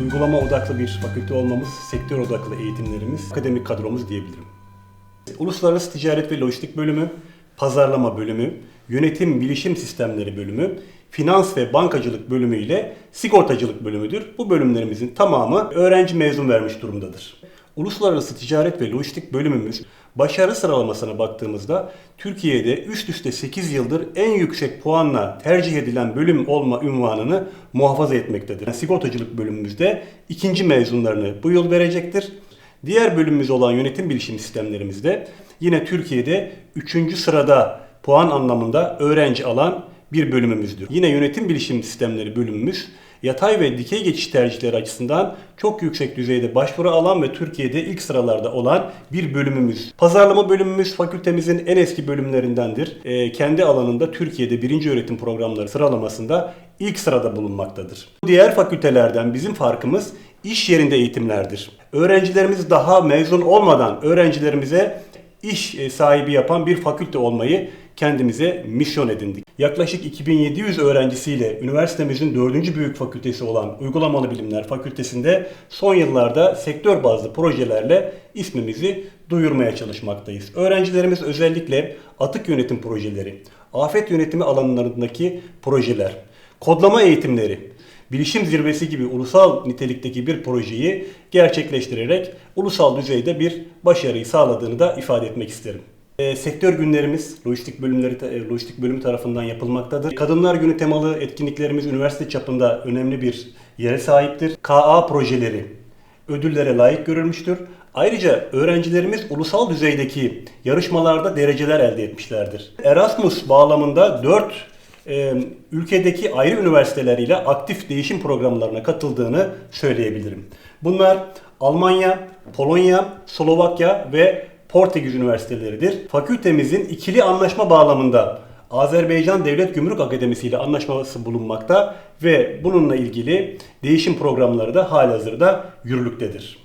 Uygulama odaklı bir fakülte olmamız, sektör odaklı eğitimlerimiz, akademik kadromuz diyebilirim. Uluslararası Ticaret ve Lojistik Bölümü, Pazarlama Bölümü, Yönetim Bilişim Sistemleri Bölümü, Finans ve Bankacılık Bölümü ile Sigortacılık Bölümüdür. Bu bölümlerimizin tamamı öğrenci mezun vermiş durumdadır. Uluslararası Ticaret ve Lojistik Bölümümüz başarı sıralamasına baktığımızda Türkiye'de üst üste 8 yıldır en yüksek puanla tercih edilen bölüm olma ünvanını muhafaza etmektedir. Sigortacılık bölümümüzde ikinci mezunlarını bu yıl verecektir. Diğer bölümümüz olan yönetim bilişim sistemlerimizde yine Türkiye'de 3. sırada puan anlamında öğrenci alan bir bölümümüzdür. Yine yönetim bilişim sistemleri bölümümüz yatay ve dikey geçiş tercihleri açısından çok yüksek düzeyde başvuru alan ve Türkiye'de ilk sıralarda olan bir bölümümüz. Pazarlama bölümümüz fakültemizin en eski bölümlerindendir. Ee, kendi alanında Türkiye'de birinci öğretim programları sıralamasında ilk sırada bulunmaktadır. Diğer fakültelerden bizim farkımız iş yerinde eğitimlerdir. Öğrencilerimiz daha mezun olmadan öğrencilerimize iş e, sahibi yapan bir fakülte olmayı kendimize misyon edindik. Yaklaşık 2700 öğrencisiyle üniversitemizin dördüncü büyük fakültesi olan Uygulamalı Bilimler Fakültesinde son yıllarda sektör bazlı projelerle ismimizi duyurmaya çalışmaktayız. Öğrencilerimiz özellikle atık yönetim projeleri, afet yönetimi alanlarındaki projeler, kodlama eğitimleri, bilişim zirvesi gibi ulusal nitelikteki bir projeyi gerçekleştirerek ulusal düzeyde bir başarıyı sağladığını da ifade etmek isterim. E, sektör günlerimiz lojistik bölümleri e, lojistik bölümü tarafından yapılmaktadır. Kadınlar Günü temalı etkinliklerimiz üniversite çapında önemli bir yere sahiptir. KA projeleri ödüllere layık görülmüştür. Ayrıca öğrencilerimiz ulusal düzeydeki yarışmalarda dereceler elde etmişlerdir. Erasmus bağlamında 4 e, ülkedeki ayrı üniversiteleriyle aktif değişim programlarına katıldığını söyleyebilirim. Bunlar Almanya, Polonya, Slovakya ve Portekiz üniversiteleridir. Fakültemizin ikili anlaşma bağlamında Azerbaycan Devlet Gümrük Akademisi ile anlaşması bulunmakta ve bununla ilgili değişim programları da halihazırda yürürlüktedir.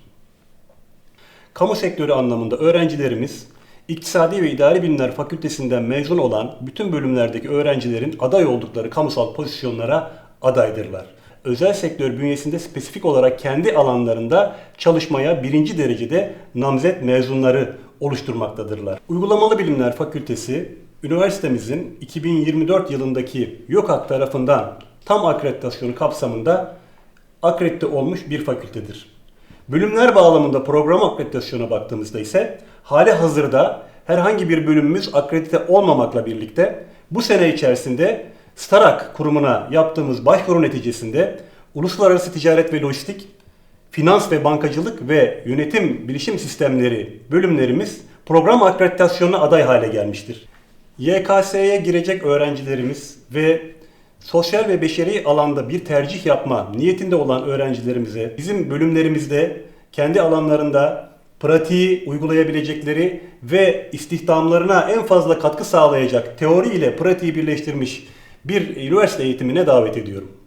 Kamu sektörü anlamında öğrencilerimiz İktisadi ve İdari Bilimler Fakültesinden mezun olan bütün bölümlerdeki öğrencilerin aday oldukları kamusal pozisyonlara adaydırlar. Özel sektör bünyesinde spesifik olarak kendi alanlarında çalışmaya birinci derecede namzet mezunları oluşturmaktadırlar. Uygulamalı Bilimler Fakültesi, üniversitemizin 2024 yılındaki YÖKAK tarafından tam akreditasyonu kapsamında akredite olmuş bir fakültedir. Bölümler bağlamında program akreditasyona baktığımızda ise hali hazırda herhangi bir bölümümüz akredite olmamakla birlikte bu sene içerisinde Starak kurumuna yaptığımız başvuru neticesinde Uluslararası Ticaret ve Lojistik, Finans ve Bankacılık ve Yönetim Bilişim Sistemleri bölümlerimiz program akreditasyonuna aday hale gelmiştir. YKS'ye girecek öğrencilerimiz ve sosyal ve beşeri alanda bir tercih yapma niyetinde olan öğrencilerimize bizim bölümlerimizde kendi alanlarında pratiği uygulayabilecekleri ve istihdamlarına en fazla katkı sağlayacak teori ile pratiği birleştirmiş bir üniversite eğitimine davet ediyorum.